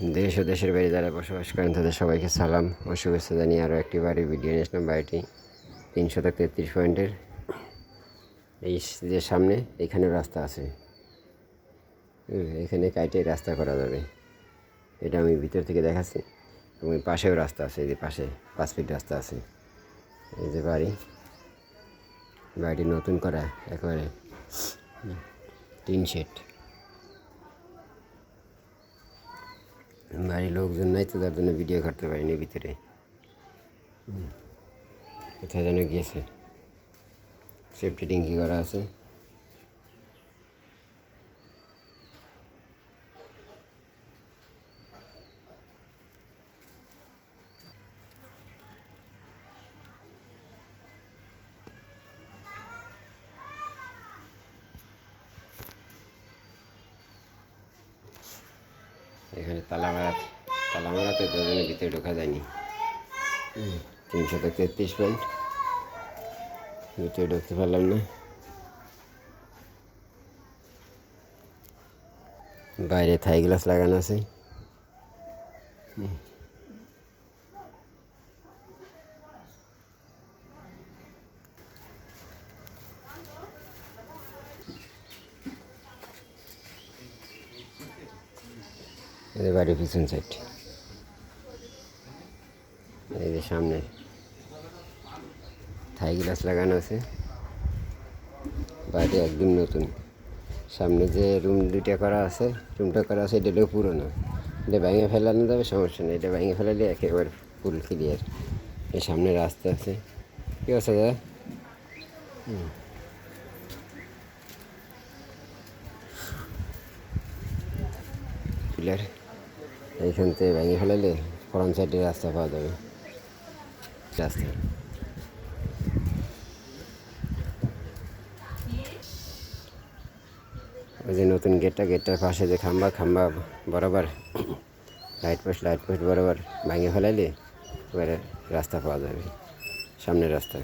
দেশ ও দেশের বাইরে যারা বসবাস করেন, তাদের সবাইকে সালাম ও শুভেচ্ছা জানিয়ে আরও একটি বাড়ির ভিডিও নিয়েছিলাম বাড়িটি তিনশো থেকে তেত্রিশ পয়েন্টের এই যে সামনে, এখানেও রাস্তা আছে। এখানে কাইটে রাস্তা করা যাবে। এটা আমি ভিতর থেকে দেখাচ্ছি। এবং পাশেও রাস্তা আছে, এই যে পাশে পাঁচ ফিট রাস্তা আছে। এই যে বাড়ি, বাড়িটি নতুন করা, একেবারে টিন শেড। বাড়ির লোকজন নাই তো তার জন্য ভিডিও করতে পারিনি ভিতরে। কোথায় যেন গিয়েছে। সেফটি ট্যাঙ্কি করা আছে? এখানে তালা মারা তালা তো দুজনের ভিতরে ঢোকা যায়নি। তিনশো তেত্রিশ পয়েন্ট। ভিতরে ঢুকতে পারলাম না। বাইরে থাই গ্লাস লাগানো আছে। এদের বাড়ির পিছন সাইড এই যে সামনে থাই গ্লাস লাগানো আছে। বাড়ি একদম নতুন। সামনে যে রুম দুইটা করা আছে রুমটা করা আছে, এটা পুরোনো। এটা ভেঙে ফেলানো যাবে, সমস্যা নেই। এটা ভেঙে ফেলালে একেবারে ফুল ক্লিয়ার এই সামনে রাস্তা আছে। কী আছে দাদা? হুম। পিলার এইখান থেকে ভেঙে ফেলালে ফরম সাইডে রাস্তা পাওয়া যাবে। রাস্তা। ওই যে নতুন গেটটা, গেটটার পাশে যে খাম্বা খাম্বা বরাবর, লাইট পোস্ট লাইট পোস্ট বরাবর ভেঙে ফেলাইলে এবারে রাস্তা পাওয়া যাবে, সামনের রাস্তা